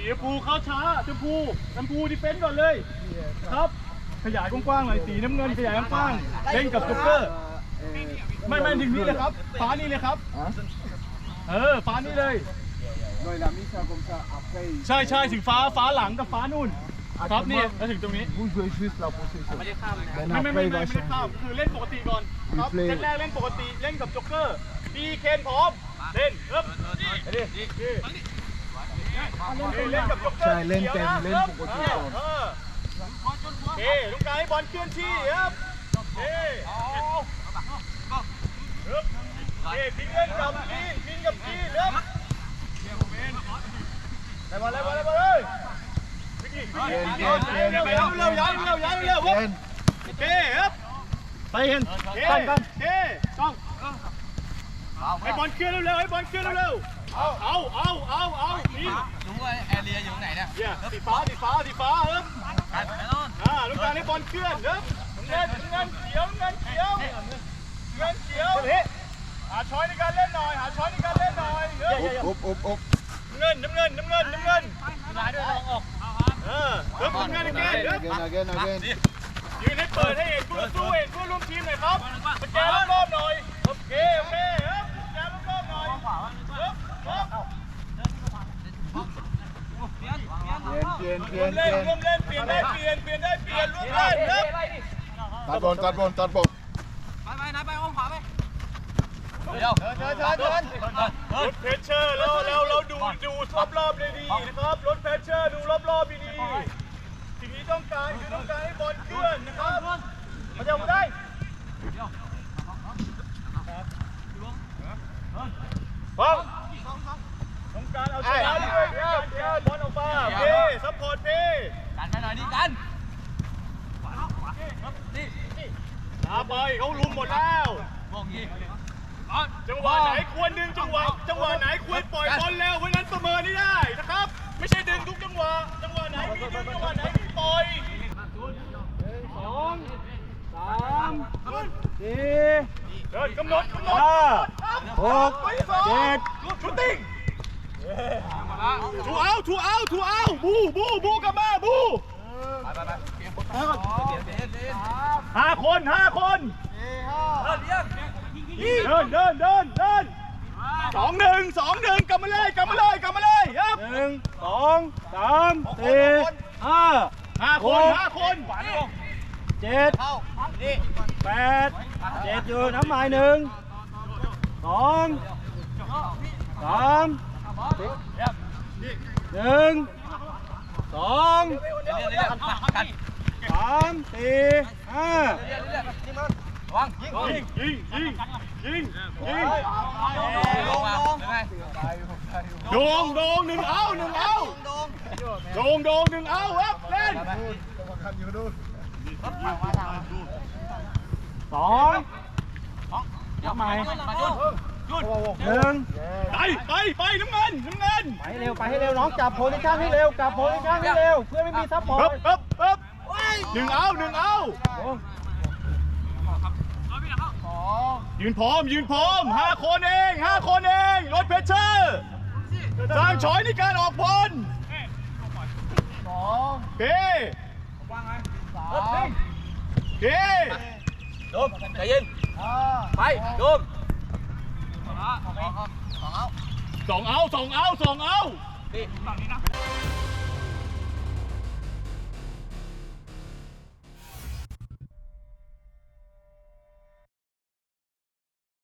สีชมพูเข้าช้าชมพูชมพูดิเฟนต์ก่อนเลย ครับ ขยายกว้างๆหน่อยสีน้ำเงินขยายกว้างๆเล่นกับจ็อกเกอร์ ไม่ไม่ถึงนี้เลยครับ ฟ้านี่เลยครับ เออ ฟ้านี่เลย Noi la misa comme ça, après, ใช่ใช่ถึงฟ้าฟ้าหลังกับฟ้านู่น ครับนี่แล้วถึงตรงนี้ vous jouez juste la possession. ไม่ Mais ไม่ไม่ après, ไม่ il ไม่ va ได้ข้าม changer. คือเล่นปกติก่อนครับ Replay เล่นแรกเล่นปกติเล่นกับจ็อกเกอร์ดีเคนพร้อมเล่นเริ่ม เล่นกับจ็อกเกอร์ใช่เล่นเต็มดี๋ยวะเล่นปกติก่อนเออโอเลูกกายให้บอลเคลื่อนที่ครับเคครับโอเคพิงเล่นกับพีนพิงกับพีนเริ่มได้บอลได้บอลได้บอลเลยวิกกี้วิกกี้เย็นเย็นเย็นเร็วเร็วเร็วเร็วเร็วเร็วเร็ว Yen, โอเคครับไปกันกล้องกล้องเฮ้กล้องให้บอลเคลื่อนเร็วๆให้บอลเคลื่อนเร็วๆ เอาเอาเอาเอาเอานี่รู้ว่าแอเรียอยู่ไหนเนี่ยเหี้ยสีฟ้าสีฟ้าสีฟ้าครับกันแน่นอนอ่าลูกการให้บอลเคลื่อนครับเงินเงินเขียวเงินเขียวเงินเขียวหาช้อยในการเล่นหน่อยหาช้อยในการเล่นหน่อยเฮ้ย Up, up, up, up. เงินน้ำเงินน้ำเงินน้ำเงินร้ายด้วยลองออกเออเริ่มเงินอีกเกมครับยืนให้เปิดให้เห็นคู่สู้เห็นคู่ร่วมทีมหน่อยครับสแกนรอบๆหน่อยโอเค โอเคครับสแกนรอบๆหน่อยครับครับ Yen, ร่วม yen, เล่น yen, ร่วมเล่นเปลี่ยนได้เปลี่ยนเปลี่ยนได้เปลี่ยนร่วมเล่นครับตัดบอลตัดบอลตัดบอลไปไปนะไปอ้อมขวาไปเดี๋ยวเชิญเชิญเชิญเชิญรถเพชเชอร์แล้วแล้วเราดูดูรอบๆเลยดีนะครับรถเพชเชอร์ดูรอบๆดีๆสิ่งที่ต้องการคือต้องการให้บอลเคลื่อนนะครับมาเดี๋ยวมาได้พร้อมต้องการเอาชนะด้วยการเคลื่อนบอลออกมา เพย์ซัพพอร์ตเพย์กันไปหน่อยดิกันลาไปเขาลุมหมดแล้วมองงี้จังหวะไหนควรดึงจังหวะจังหวะไหนควรปล่อยบอลแล้วเพราะนั้นประเมินให้ได้นะครับ ไม่ใช่ดึงทุกจังหวะจังหวะไหนมีดึงจังหวะไหนมีปล่อยสองสามสี่เดินกำหนดกำหนดห้าหกเจ็ดชุดติ้ง ถูเอาถูเอาถูเอาบูบูบูกลับมาบูห้าคนห้าคนเลี้ยงเดินเดินเดินเดินสองหนึ่งสองหนึ่งกลับมาเลยกลับมาเลยกลับมาเลยครับหนึ่งสองสามสี่ห้าห้าคนห้าคนเจ็ดแปดเจ็ดอยู่น้ำหมายหนึ่งสองสาม หนึ่งสองสามสี่ห้าวังยิงยิงยิงยิงยิงยิงลงโดงโดงหนึ่งเอาหนึ่งเอาโดงโดงหนึ่งเอาครับเล่นสองยับใหม่ หนึ่งไปไปไปน้ำเงินน้ำเงินไปเร็วไปให้เร็วน้องจับโพซิชั่นให้เร็วกลับโพซิชั่นให้เร็วเพื่อไม่มีซัพพอร์ปึ๊ตบปึ๊บปึ๊บหนึ่งเอาหนึ่งเอายืนพร้อมยืนพร้อมห้าคนเองห้าคนเองรถเพชเชอร์สร้างช้อยในการออกบอลโอเคโอเคโดมใจเย็นไปโดม สองเอาสองเอาสองเอานี่